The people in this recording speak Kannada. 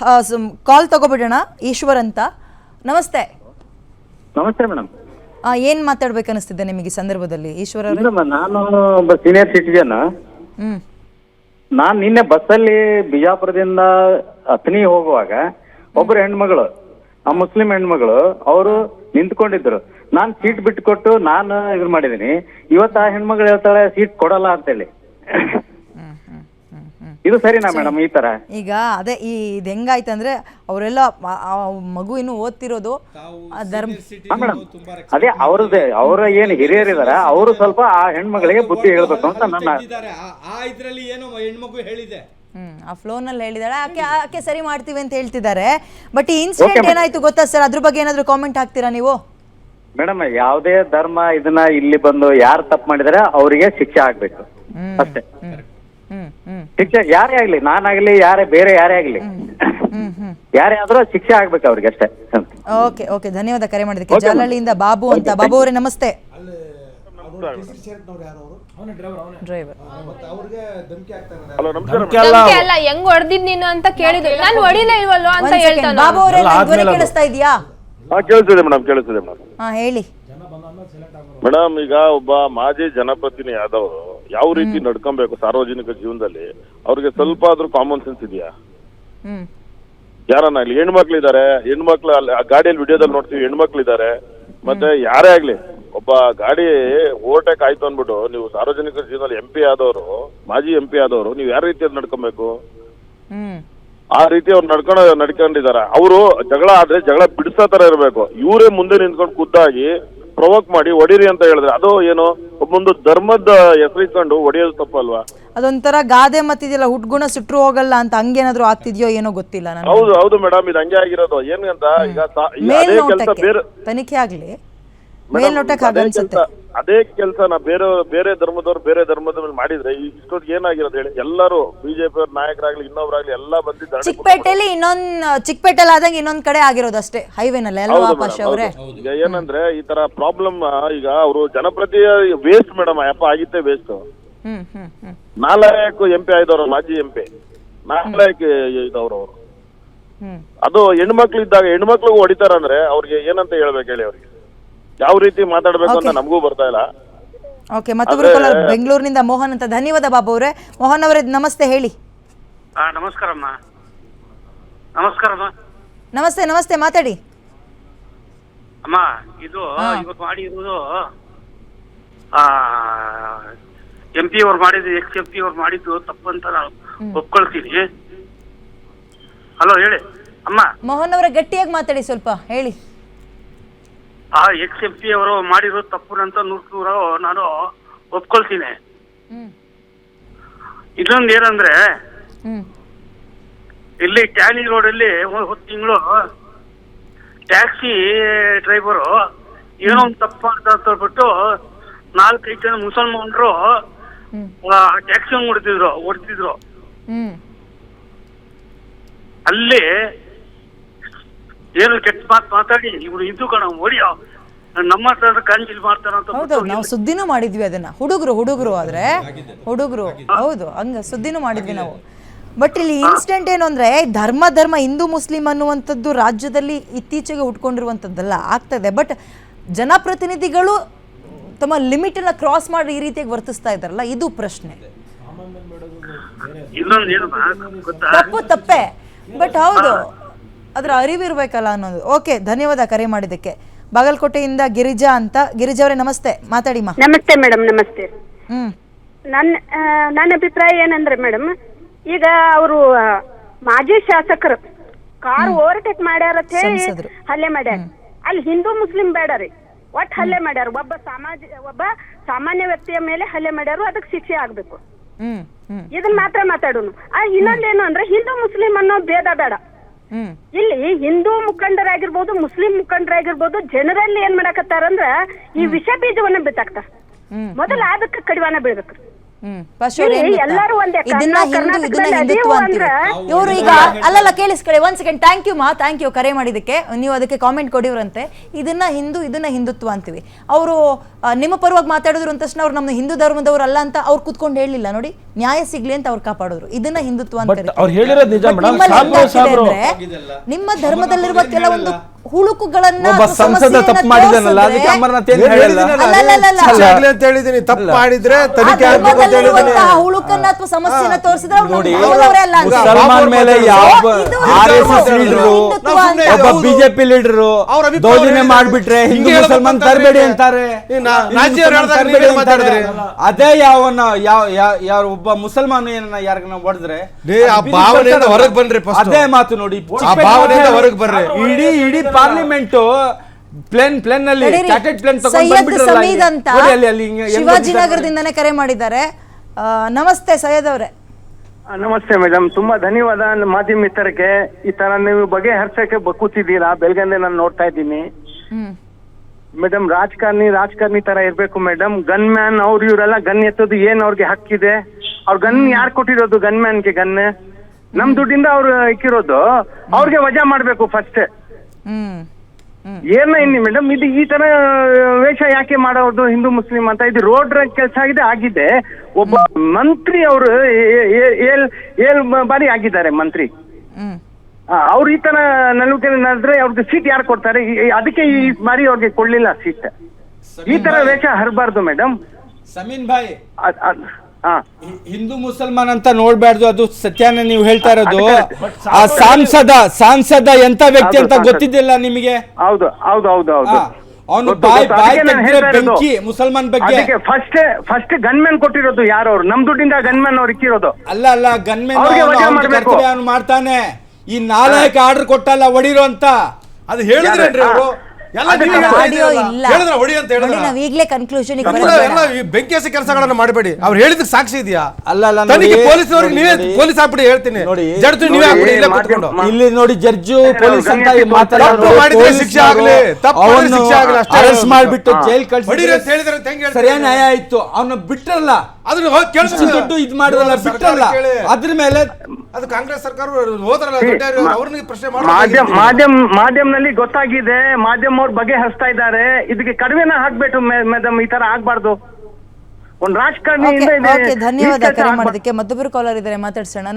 ಕಾಲ್ ತಗೋಬಿಡೋಣ ಈಶ್ವರ್ ಅಂತ. ನಮಸ್ತೆ. ನಮಸ್ತೆ ಮೇಡಮ್ ಆ, ಏನ್ ಮಾತಾಡ್ಬೇಕು ಅನಿಸ್ತಿದೆ ನಿಮಗೆ ಈ ಸಂದರ್ಭದಲ್ಲಿ ಈಶ್ವರ ಅವರೇ? ನಾನು ಒಬ್ಬ ಸೀನಿಯರ್ ಸಿಟಿಜನ್ ಹ್ಮ್. ನಾನ್ ನಿನ್ನೆ ಬಸ್ಸಲ್ಲಿ ಬಿಜಾಪುರದಿಂದ ಅಥಣಿ ಹೋಗುವಾಗ ಒಬ್ಬರು ಹೆಣ್ಮಗಳು ಆ ಮುಸ್ಲಿಂ ಹೆಣ್ಮಗಳು ಅವರು ನಿಂತ್ಕೊಂಡಿದ್ರು. ನಾನ್ ಸೀಟ್ ಬಿಟ್ಟು ಕೊಟ್ಟು ನಾನು ಇದು ಮಾಡಿದೀನಿ ಇವತ್ತು ಆ ಹೆಣ್ಮಗಳು ಹೇಳ್ತಾಳೆ ಸೀಟ್ ಕೊಡಲ್ಲ ಅಂತೇಳಿ. ಇದು ಸರಿನಾ ಮೇಡಮ್ ಈ ತರ? ಈಗ ಅದೇ ಈ ಇದು ಹೆಂಗಾಯ್ತಂದ್ರೆ ಅವರೆಲ್ಲ ಆ- ಆ ಮಗು ಇನ್ನು ಓದ್ತಿರೋದು ಆ ಧರ್ಮ ಮೇಡಮ್ ಅದೇ ಅವ್ರದ್ದೇ ಅವರ ಏನ್ ಹಿರಿಯರಿದಾರ ಅವರು ಸ್ವಲ್ಪ ಆ ಹೆಣ್ಮಗಳಿಗೆ ಬುದ್ಧಿ ಹೇಳ್ಬೇಕು ಅಂತ ನನ್ನ ಇದ್ದಾರೆ ಆ- ಆ ಇದ್ರಲ್ಲಿ ಏನೋ ಹೆಣ್ಮಗು ಹೇಳಿದೆ. ಹ್ಮ್ ಆ ಫ್ಲೋನಲ್ಲಿ ಹೇಳಿದಾಳೆ. ಆಕೆ ಆಕೆ ಸರಿ ಮಾಡ್ತೀವಿ ಅಂತ ಹೇಳ್ತಿದ್ದಾರೆ. ಬಟ್ ಈ ಇನ್ಸಿಡೆಂಟ್ ಏನಾಯ್ತು ಗೊತ್ತಾ ಸರ್ ಅದ್ರ ಬಗ್ಗೆ ಏನಾದ್ರು ಕಾಮೆಂಟ್ ಹಾಕ್ತೀರಾ ನೀವು? ಮೇಡಮ್ ಯಾವುದೇ ಧರ್ಮ ಇದನ್ನ ಇಲ್ಲಿ ಬಂದು ಯಾರು ತಪ್ಪು ಮಾಡಿದಾರೆ ಅವರಿಗೆ ಶಿಕ್ಷೆ ಆಗ್ಬೇಕು. ಅಷ್ಟೇ. ಶಿಕ್ಷೆ ಯಾರೇ ಆಗ್ಲಿ ನಾನಾಗ್ಲಿ ಯಾರೇ ಬೇರೆ ಯಾರೇ ಆಗ್ಲಿ. ಯಾರೇ ಆದ್ರೂ ಶಿಕ್ಷೆ ಆಗ್ಬೇಕು ಅವ್ರಿಗೆ ಅಷ್ಟೇ. ಓಕೆ ಓಕೆ ಧನ್ಯವಾದ ಕರೆ ಮಾಡಿದ್ದಕ್ಕೆ. ಜಾಲಹಳ್ಳಿಯಿಂದ ಬಾಬು ಅಂತ. ಬಾಬು ಅವರೇ ನಮಸ್ತೆ. ಅಲ್ಲಿ ಅವರು ಕೇಸರಿ ಶರ್ಟ್ನವ್ರು ಯಾರು ಅವರು? ಅವನ ಡ್ರೈವರ್ ಅವನೇ. ಡ್ರೈವರ್ ಮತ್ತೆ ಅವ್ರಿಗೆ ಧಮಕಿ ಆಗ್ತಾರೆ ನಮ್ಗೆ ಅಲ್ಲ ಹೆಂಗ್ ಹೊಡೆದಿದ್ ನೀನು ಅಂತ ಕೇಳಿದ್ರು. ನಾನು ಹೊಡಿಲೇ ಇಲ್ವಲ್ಲೋ ಅಂತ ಹೇಳ್ತಾನ ಬಾಬು ಅವರೇ ಧ್ವನಿ ಕೇಳಿಸ್ತಾ ಇದೆಯಾ? ಹಾ ಕೇಳಿಸ್ತಿದೆ ಮೇಡಮ್ ಕೇಳಿಸ್ತಿದೆ ಮೇಡಮ್. ಹಾ ಹೇಳಿ. ಮೇಡಮ್ ಈಗ ಒಬ್ಬ ಮಾಜಿ ಜನಪ್ರತಿನಿ ಆದವರು ಯಾವ ರೀತಿ ನಡ್ಕೊಬೇಕು ಸಾರ್ವಜನಿಕ ಜೀವನದಲ್ಲಿ? ಅವ್ರಿಗೆ ಸ್ವಲ್ಪ ಆದ್ರೂ ಕಾಮನ್ ಸೆನ್ಸ್ ಇದೆಯಾ? ಹ್ಮ್. ಯಾರನ್ನ ಇಲ್ಲಿ ಹೆಣ್ಮಕ್ಳಿದ್ದಾರೆ ಹೆಣ್ಮಕ್ಳು ಅಲ್ಲಿ ಆ ಗಾಡಿಯಲ್ಲಿ ವಿಡಿಯೋದಲ್ಲಿ ನೋಡ್ತೀವಿ ಹೆಣ್ಮಕ್ಳಿದ್ದಾರೆ. ಮತ್ತೆ ಯಾರೇ ಆಗ್ಲಿ ಒಬ್ಬ ಗಾಡಿ ಓವರ್ಟೇಕ್ ಆಯ್ತು ಅಂದ್ಬಿಟ್ಟು ನೀವು ಸಾರ್ವಜನಿಕ ಜೀವನದಲ್ಲಿ ಎಂ ಪಿ ಆದವರು ಮಾಜಿ ಎಂ ಪಿ ಆದವರು ನೀವು ಯಾವ ರೀತಿ ನಡ್ಕೊಬೇಕು? ಹ್ಮ್. ಆ ರೀತಿ ಅವ್ರು ನಡ್ಕೊಂಡು ನಡ್ಕೊಂಡಿದಾರ ಅವರು ಜಗಳ ಆದ್ರೆ ಜಗಳ ಬಿಡಿಸೋ ತರ ಇರಬೇಕು. ಇವರೇ ಮುಂದೆ ನಿಂತ್ಕೊಂಡು ಖುದ್ದಾಗಿ ಪ್ರವೋಕ್ ಮಾಡಿ ಹೊಡೀರಿ ಅಂತ ಹೇಳಿದ್ರೆ ಅದು ಏನು? ಒಂದು ಧರ್ಮದ ಹೆಸರಿಕೊಂಡು ಹೊಡೆಯೋದು ತಪ್ಪಲ್ವಾ? ಅದೊಂಥರ ಗಾದೆ ಮತ್ತಿದೆಯಲ್ಲ ಹುಟ್ಗುಣ ಸುಟ್ರು ಹೋಗಲ್ಲ ಅಂತ ಹಂಗೇನಾದ್ರೂ ಆಗ್ತಿದ್ಯೋ ಏನೋ ಗೊತ್ತಿಲ್ಲ ನಾನು ಹೌದು ಹೌದು ಮೇಡಮ್ ಇದು ಹಂಗೆ ಆಗಿರೋದು. ಏನು ಅಂತ ಈಗ ಸಾ- ಈಗ ಅದೇ ಕೆಲಸ ಮೇಲ್ನೋಟಕ್ಕೆ ಬೇರೆ ತನಿಖೆ ಆಗ್ಲಿ. ಮೇಡಮ್, ಮೇಲ್ನೋಟಕ್ಕೆ ಅದೇ ಕೆಲ್ಸ- ಅದೇ ಕೆಲಸ ನಾ ಬೇರೆ ಬೇರೆ ಧರ್ಮದವ್ರು ಬೇರೆ ಧರ್ಮದ ಮೇಲೆ ಮಾಡಿದ್ರೆ ಇಷ್ಟೊಂದು ಇಷ್ಟೊತ್ತಿಗೆ ಏನಾಗಿರೋದು ಹೇಳಿ? ಎಲ್ಲರೂ ಬಿಜೆಪಿ ಅವ್ರ ನಾಯಕರಾಗ್ಲಿ ಇನ್ನೊಬ್ರಾಗ್ಲಿ ಎಲ್ಲ ಬಂದಿದ್ದಾರೆ ಚಿಕ್ಕಪೇಟೆಯಲ್ಲಿ ಚಿಕ್ಕಪೇಟೆಲಿ ಇನ್ನೊಂದ್ ಚಿಕ್ಕಪೇಟೆಲ್ ಆದಂಗ ಇನ್ನೊಂದ್ ಕಡೆ ಆಗಿರೋದು ಅಷ್ಟೇ. ಹೈವೇನಲ್ಲಿ ಅಲ್ವಾ ಅವರೇ. ಈಗ ಏನಂದ್ರೆ ಈ ತರ ಪ್ರಾಬ್ಲಮ್ ಈಗ ಅವರು ಜನಪ್ರತಿ ವೇಸ್ಟ್ ಮೇಡಮ್ ಅಪ್ಪ ಆಗಿತ್ತೆ ವೇಸ್ಟ್ ಹ್ಮ್ ಹ್ಮ್ ಹ್ಮ್. ನಾಲ್ಕು ಎಂ ಪಿ ಆಯ್ದವ್ರು ಮಾಜಿ ಎಂ ಪಿ ನಾಲ್ಕು ಇದ್ದವ್ರು ಅವರು. ಅದು ಹೆಣ್ಮಕ್ಳು ಇದ್ದಾಗ ಹೆಣ್ಮಕ್ಳಿಗೂ ಹೊಡಿತಾರಂದ್ರೆ ಅವ್ರಿಗೆ ಏನಂತ ಹೇಳ್ಬೇಕು ಹೇಳಿ ಅವ್ರಿಗೆ? ಯಾವ ರೀತಿ ಮಾತಾಡಬೇಕು ಅಂತ ನಮಗೂ ಬರ್ತಾ ಇಲ್ಲ. ಓಕೆ ಮತ್ತೊಬ್ಬರು ಕಾಲರ್ ಬೆಂಗಳೂರಿನಿಂದ ಮೋಹನ್ ಅಂತ ಧನ್ಯವಾದ ಬಾಬು ಅವರೇ. ಮೋಹನ್ ಅವರೇ ನಮಸ್ತೆ ಹೇಳಿ. ಹಾ ನಮಸ್ಕಾರಮ್ಮ ನಮಸ್ಕಾರಮ್ಮ ನಮಸ್ತೆ ನಮಸ್ತೆ ಮಾತಾಡಿ. ಅಮ್ಮ ಇದು ಇವತ್ತು ಮಾಡಿರುವುದು ಎಂ ಪಿ ಅವ್ರು ಮಾಡಿದ್ದು ಎಕ್ಸ್ ಎಂ ಪಿ ಅವ್ರು ಮಾಡಿದ್ದು ತಪ್ಪು ಅಂತ ನಾನು ಒಪ್ಕೊಳ್ತೀನಿ. ಹಲೋ ಹೇಳಿ. ಅಮ್ಮ. ಮೋಹನ್ ಅವರೇ ಗಟ್ಟಿಯಾಗಿ ಮಾತಾಡಿ ಸ್ವಲ್ಪ ಹೇಳಿ. ಆ ಎಕ್ಸ್ ಎಂ ಪಿ ಅವರು ಮಾಡಿರೋ ತಪ್ಪು ಅಂತ ನೂರು ನೂರು ನಾನು ಒಪ್ಕೊಳ್ತೀನಿ. ಇನ್ನೊಂದು ಏನಂದ್ರೆ ಇಲ್ಲಿ ಟ್ಯಾಲಿ ಅಲ್ಲಿ ಹೊತ್ತು ತಿಂಗಳು ಟ್ಯಾಕ್ಸಿ ಡ್ರೈವರು ಏನೋ ಒಂದು ತಪ್ಪು ಅಂತ ಹೇಳ್ಬಿಟ್ಟು ನಾಲ್ಕೈದು ಜನ ಮುಸಲ್ಮಾನರು. ಟ್ಯಾಕ್ಸಿ ಹೊಡ್ತಿದ್ರು ಹೊಡ್ತಿದ್ರು ಅಲ್ಲಿ ಏನು ಕೆಟ್ಟ ಮಾತು ಮಾತಾಡಿ ಇವ್ರು ಹಿಂದೂ ಕಣ ಹೊಡಿಯೋ ನಮ್ಮ ಹತ್ರ ಕಂಜಿಲ್ ಮಾಡ್ತಾರಂತ ಹೌದು ನಾವು ಸುದ್ದಿನೂ ಮಾಡಿದ್ವಿ ಅದನ್ನ. ಹುಡುಗರು ಹುಡುಗರು ಆದ್ರೆ. ಹುಡುಗರು. ಹೌದು ಹಂಗ ಸುದ್ದಿನೂ ಮಾಡಿದ್ವಿ ನಾವು. ಬಟ್ ಇಲ್ಲಿ ಇನ್ಸಿಡೆಂಟ್ ಏನು ಅಂದ್ರೆ ಧರ್ಮ ಧರ್ಮ ಹಿಂದೂ ಮುಸ್ಲಿಂ ಅನ್ನುವಂಥದ್ದು ರಾಜ್ಯದಲ್ಲಿ ಇತ್ತೀಚೆಗೆ ಹುಟ್ಕೊಂಡಿರುವಂಥದ್ದಲ್ಲ ಆಗ್ತದೆ ಬಟ್ ಜನಪ್ರತಿನಿಧಿಗಳು ತಮ್ಮ ಲಿಮಿಟ್ ಅನ್ನ ಕ್ರಾಸ್ ಮಾಡಿ ಈ ರೀತಿಯಾಗಿ ವರ್ತಿಸ್ತಾ ಇದ್ದಾರಲ್ಲ ಇದು ಪ್ರಶ್ನೆ. ಇನ್ನೊಂದು ಏನು ಗೊತ್ತಾ? ತಪ್ಪು ತಪ್ಪೇ. ಬಟ್ ಹೌದು. ಅದರ ಅರಿವಿರ್ಬೇಕಲ್ಲ ಅನ್ನೋದು. ಓಕೆ ಧನ್ಯವಾದ ಕರೆ ಮಾಡಿದ್ದಕ್ಕೆ. ಬಾಗಲಕೋಟೆಯಿಂದ ಗಿರಿಜಾ ಅಂತ. ಗಿರಿಜಾ ಅವರೇ ನಮಸ್ತೆ. ಮಾತಾಡಿ ನಮಸ್ತೆ ಮೇಡಮ್ ನಮಸ್ತೆ. ಹ್ಮ್. ನನ್ನ ನನ್ನ ಅಭಿಪ್ರಾಯ ಏನಂದ್ರೆ ಮೇಡಮ್ ಈಗ ಅವರು ಮಾಜಿ ಶಾಸಕರು ಕಾರ್ ಓವರ್ಟೇಕ್ ಮಾಡ್ಯಾರ ಅಂತ ಹೇಳಿ ಸಂಸದರು. ಹಲ್ಲೆ ಮಾಡ್ಯಾರ. ಅಲ್ಲಿ ಹಿಂದೂ ಮುಸ್ಲಿಂ ಬೇಡ ರೀ. ಒಟ್ ಹಲ್ಲೆ ಮಾಡ್ಯಾರ. ಒಬ್ಬ ಸಮಾಜ ಒಬ್ಬ ಸಾಮಾನ್ಯ ವ್ಯಕ್ತಿಯ ಮೇಲೆ ಹಲ್ಲೆ ಮಾಡ್ಯಾರು. ಅದಕ್ಕೆ ಶಿಕ್ಷೆ ಆಗ್ಬೇಕು. ಹ್ಮ್ ಹ್ಮ್. ಇದನ್ನ ಮಾತ್ರ ಮಾತಾಡೋನು. ಆ ಇನ್ನೊಂದೇನು ಅಂದ್ರೆ ಹಿಂದೂ ಮುಸ್ಲಿಂ ಅನ್ನೋ ಭೇದ ಬೇಡ. ಇಲ್ಲಿ ಹಿಂದೂ ಮುಖಂಡರಾಗಿರ್ಬೋದು ಮುಸ್ಲಿಂ ಮುಖಂಡರಾಗಿರ್ಬೋದು ಜನರಲ್ಲಿ ಏನ್ ಮಾಡಕತ್ತಾರಂದ್ರ ಈ ವಿಷ ಬೀಜವನ್ನ ಬಿತ್ತಾಕ್ತಾರ. ಮೊದಲ ಅದಕ್ಕೆ ಕಡಿವಾಣ ಬೀಳ್ಬೇಕು. ಹ್ಮ್. ಒಂದೇ. ಇದನ್ನ ನಾವು ಹಿಂದೂ ಇದನ್ನ ಹಿಂದುತ್ವ ಅಂತೀವಿ. ಇವರು ಈಗ ಅಲ್ಲಲ್ಲ ಕೇಳಿಸ್ಕೊಳ್ಳಿ ಒಂದ್ ಸೆಕೆಂಡ್ ಥ್ಯಾಂಕ್ ಯು ಮಾ. ಥ್ಯಾಂಕ್ ಯು ಕರೆ ಮಾಡಿದಕ್ಕೆ ನೀವು ಅದಕ್ಕೆ ಕಾಮೆಂಟ್ ಕೊಡಿವ್ರಂತೆ. ಇದನ್ನ ಹಿಂದೂ ಇದನ್ನ ಹಿಂದುತ್ವ ಅಂತೀವಿ. ಅವರು ನಿಮ್ಮ ಪರವಾಗಿ ಮಾತಾಡಿದ್ರು ಅಂತ ತಕ್ಷಣ ಅವ್ರು ನಮ್ಮ ಹಿಂದೂ ಧರ್ಮದವ್ರು ಅಲ್ಲ ಅಂತ ಅವ್ರು ಕುತ್ಕೊಂಡು ಹೇಳಿಲ್ಲ ನೋಡಿ. ನ್ಯಾಯ ಸಿಗ್ಲಿ ಅಂತ ಅವ್ರು ಕಾಪಾಡಿದ್ರು ಇದನ್ನ ಹಿಂದುತ್ವ ಅಂತ ನಿಮ್ಮ ಧರ್ಮದಲ್ಲಿರುವ ಕೆಲವೊಂದು ಹುಳುಕುಗಳನ್ನ ಒಬ್ಬ ಅಥವಾ ಸಂಸದ ಸಮಸ್ಯೆಯನ್ನ ತಪ್ಪು ಮಾಡಿದನಲ್ಲ ತೋರ್ಸಿದ್ರೆ- ಅದಕ್ಕೆ ಅಮರನಾಥ್ ಏನ್ ಏನ್ ಹೇಳಲ್ಲ ಹೇಳಿದ್ದೀನಲ್ಲ, ಅಲ್ಲ, ಅಲ್ಲ, ಅಲ್ಲ, ಶಿಕ್ಷೆ ಆಗ್ಲಿ ಅಂತ ಹೇಳಿದೀನಿ ತಪ್ಪು ಮಾಡಿದ್ರೆ ಆ ತನಿಖೆ ಆಗ್ಬೇಕು ಅಂತ ಹೇಳಿದೀನಿ ಧರ್ಮದಲ್ಲಿರುವಂತಹ ಹುಳುಕನ್ನ ಅಥವಾ ಸಮಸ್ಯೆನ ತೋರಿಸಿದ್ರೆ ಅವ್ರು ನಮ್ಮ ನೋಡಿ, ಧರ್ಮದವರೇ ಅಲ್ಲ ಅಂತ. ಸಲ್ಮಾನ್ ಮೇಲೆ ಯಾವ ಇದು ಆರ್ ಎಸ್ ಎಸ್ ಹಿಂದುತ್ವ ಅಂತ. ಒಬ್ಬ ಹೌದು. ಬಿಜೆಪಿ ಲೀಡರ್ ಅವ್ರ ಅಭಿಪ್ರಾಯ ದೌರ್ಜನ್ಯ ಹೇಳಿ. ಮಾಡ್ಬಿಟ್ರೆ ಹಿಂದೂ ಹಿಂಗೆ ಹೇಳ್ಬೇಕು ಮುಸಲ್ಮಾನ್ ಅಂತ ತರಬೇಡಿ ಅಂತಾರೆ ಈ ನಾ- ಹಿಂದೂ ನಾಜಿಯವ್ರು ಮುಸಲ್ಮಾನ್ ಹೇಳ್ದಾಗ ತರಬೇಡಿ ನೀವೇನ್ ಅಂತಾರೆ. ಮಾತಾಡಿದ್ರಿ? ಅದೇ ಯಾವನ ಯಾವ ಯಾವ- ಒಬ್ಬ ಮುಸಲ್ಮಾನ ಏನನ್ನ ಯಾರನ್ನ ಹೊಡೆದ್ರೆ ಆ ಅದು ಭಾವನೆಯಿಂದ ಹೊರಗ್ ಬನ್ರಿ first. ಅದೇ ಮಾತು ನೋಡಿ ಆ ಭಾವನೆಯಿಂದ ಹೊರಗ್ ಬರ್ರಿ. ಇಡೀ ಇಡೀ ಪಾರ್ಲಿಮೆಂಟ್ ಪ್ಲೇನ್ ಪ್ಲೇನ್ನಲ್ಲಿ. ಚಾರ್ಟೆಡ್ ಪ್ಲೇನ್ ತಗೊಂಡ್ ಬಂದ್ಬಿಟ್ರಲ್ಲ ಶಿವಾಜಿನಗರದಿಂದನೇ ಕರೆ ಮಾಡಿದ್ದಾರೆ. ಆ, ನಮಸ್ತೆ ಸೈಯದ್ ಅವರೇ. ನಮಸ್ತೆ ಮೇಡಮ್. ತುಂಬಾ ಧನ್ಯವಾದ ಮಾಧ್ಯಮ ಮಿತ್ರಕ್ಕೆ. ಈ ತರ ನೀವು ಬಗೆಹರಿಸಕ್ಕೆ ಬ- ಕೂತಿದ್ದೀರಾ? ಬೆಳಗ್ಗೆ ನಾನು ನೋಡ್ತಾ ಇದ್ದೀನಿ. ಮೇಡಮ್ ರಾಜಕಾರಣಿ ರಾಜಕಾರಣಿ ತರ ಇರ್ಬೇಕು ಮೇಡಮ್. ಗನ್ ಮ್ಯಾನ್ ಅವ್ರ ಇವರೆಲ್ಲ ಗನ್ ಎತ್ತೋದು ಏನ್ ಅವ್ರಿಗೆ ಹಕ್ಕಿದೆ? ಅವ್ರ ಗನ್ ಯಾರು ಕೊಟ್ಟಿರೋದು ಗನ್ ಮ್ಯಾನ್ಗೆ ಗನ್? ನಮ್ ದುಡ್ಡಿಂದ ಅವ್ರು ಇಕ್ಕಿರೋದು. ಅವ್ರಿಗೆ ವಜಾ ಮಾಡ್ಬೇಕು ಫಸ್ಟ್ ಹ್ಮ್. ಏನ ಇನ್ನಿ ಮೇಡಮ್ ಇದು ಈ ತರ ವೇಷ ಯಾಕೆ ಮಾಡೋದು ಹಿಂದೂ ಮುಸ್ಲಿಂ ಅಂತ? ಇದು ರೋಡ್ ಕೆಲಸ ಆಗಿದೆ ಆಗಿದೆ. ಒಬ್ಬ ಮಂತ್ರಿ ಅವರು ಏಳ್ ಏಳ್ ಬಾರಿ ಆಗಿದ್ದಾರೆ ಮಂತ್ರಿ. ಹ್ಮ್. ಅವ್ರು ಈ ತರ ನಲುವಿಕೆ ನಡೆದ್ರೆ ಅವ್ರಿಗೆ ಸೀಟ್ ಯಾರು ಕೊಡ್ತಾರೆ? ಅದಕ್ಕೆ ಈ ಬಾರಿ ಅವ್ರಿಗೆ ಕೊಡ್ಲಿಲ್ಲ ಸೀಟ್ ಈ ತರ ವೇಷ ಹರಬಾರ್ದು ಮೇಡಮ್ ಸಮೀನ್ ಭಾಯ್. ಹಿಂದೂ ಮುಸಲ್ಮಾನ್ ಅಂತ ನೋಡ್ಬಾರ್ದು ಅದು ಸತ್ಯಾನ ನೀವು ಹೇಳ್ತಾ ಇರೋದು. ಆ ಸಾಂಸದ ಸಾಂಸದ ಎಂತ ವ್ಯಕ್ತಿ ಅಂತ. ಗೊತ್ತಿದ್ದಿಲ್ಲ ನಿಮಗೆ? ಹೌದು ಹೌದು ಹೌದು ಹೌದು. ಅವನು ಬಾಯ್. ಬಾಯ್. ಬೆಂಕಿ ಮುಸಲ್ಮಾನ್ ಬಗ್ಗೆ. ಅದಕ್ಕೆ ಫಸ್ಟ್ ಫಸ್ಟ್ ಗನ್ಮ್ಯಾನ್ ಕೊಟ್ಟಿರೋದು ಯಾರು ಅವ್ರು? ನಮ್ ದುಡ್ಡಿಂದ ಗನ್ಮ್ಯಾನ್ ಅವ್ರು ಇಕ್ಕಿರೋದು. ಅಲ್ಲ ಅಲ್ಲ ಗನ್ಮೆನ್ ಅವ್ನು ಮಾಡ್ತಾನೆ. ಈ ನಾಲ್ಕು ಆರ್ಡರ್ ಕೊಟ್ಟಲ್ಲ ಒಡಿರೋ ಅಂತ. ಅದು ಹೇಳಿದ್ರೇನ್ರಿ? ಅವರು? ಆಡಿಯೋ ಇಲ್ಲ. ಹೇಳಿದ್ರ ಹೊಡಿ ಅಂತ ನೋಡಿ ಹೇಳಿದ್ರ ನಾವ್ ಈಗ್ಲೇ ಕನ್ಕ್ಲೂಷನ್ ಎಲ್ಲ ಈ ಬೆಂಕಿ ಹಸಿ ಕೆಲಸಗಳನ್ನ ಮಾಡಬೇಡಿ. ಅವ್ರು ಹೇಳಿದಕ್ಕೆ ಸಾಕ್ಷಿ ಇದೆಯಾ? ಅಲ್ಲ ಅಲ್ಲ ನೋಡಿ, ತನಿಖೆ ಪೊಲೀಸ್ನವ್ರಿಗೆ ನೋಡಿ, ನೀವೇ ನೋಡಿ. ಪೊಲೀಸ್ ಹಾಕ್ಬಿಡಿ ಹೇಳ್ತೀನಿ. ನೋಡಿ. ಜಡ್ತು ನೀವೇ ಹಾಕ್ಬಿಡಿ ಇಲ್ಲೇ ಕೂತ್ಕೊಂಡು. ಇಲ್ಲಿ ನೋಡಿ ಜಡ್ಜು ಪೊಲೀಸ್ ಅಂತ ಮಾತಾಡೋದು ತಪ್ಪು ಮಾಡಿದ್ರೆ ಶಿಕ್ಷೆ ಆಗ್ಲಿ, ತಪ್ಪು ಮಾಡಿದ್ರೆ ಶಿಕ್ಷೆ ಆಗ್ಲಿ, ಅಷ್ಟೇ. ಅರೆಸ್ಟ್ ಮಾಡಿಬಿಟ್ಟು. ಜೈಲ್ ಹೊಡೀರಿ ಅಂತ ಕಳ್ಸಿ ಹೇಳಿದ್ರೆ ಅಂತ ಹೆಂಗ್ ಹೇಳ್ತೀರಿ? ಸರಿಯಾದ ನ್ಯಾಯ ಆಯ್ತು. ಅವನು ಬಿಟ್ರಲ್ಲ. ಅದನ್ನ ಹೋಗಿ ಕೇಳಿಸಿ ಇಷ್ಟು ದುಡ್ಡು ಇದ್ ಮಾಡಿದ್ರಲ್ಲ ಸರ್ಕಾರ ಬಿಟ್ರಲ್ಲ. ಕೇಳಿ. ಅದ್ರ ಮೇಲೆ ಅದು ಕಾಂಗ್ರೆಸ್ ಸರ್ಕಾರ ಹೋದ್ರಲ್ಲ ದೊಡ್ಡವರು, ಅವ್ರನ್ನ ಪ್ರಶ್ನೆ ಮಾಧ್ಯಮ ಮಾಡಿ ಮಾಧ್ಯಮ ಮಾಧ್ಯಮದಲ್ಲಿ ಗೊತ್ತಾಗಿದೆ ಮಾಧ್ಯಮ ಅವ್ರ ಬಗ್ಗೆ ಹಸ್ತಾ ಇದ್ದಾರೆ ಇದಕ್ಕೆ ಕಡಿಮೆನ ಹಾಕ್ಬೇಕು ಮೇಡಮ್ ಈ ತರ ಆಗ್ಬಾರ್ದು. ಒಂದ್ ರಾಜಕಾರಣಿಯಿಂದ ಓಕೆ ಇದು- ಓಕೆ ಈ ಧನ್ಯವಾದ ಕೆಲ್ಸ ಕರೆ ಆಗ್ಬಾರ್ದು. ಮಾಡೋದಕ್ಕೆ. ಮತ್ತೊಬ್ಬರು ಕಾಲರ್ ಇದ್ದಾರೆ ಮಾತಾಡ್ಸೋಣ.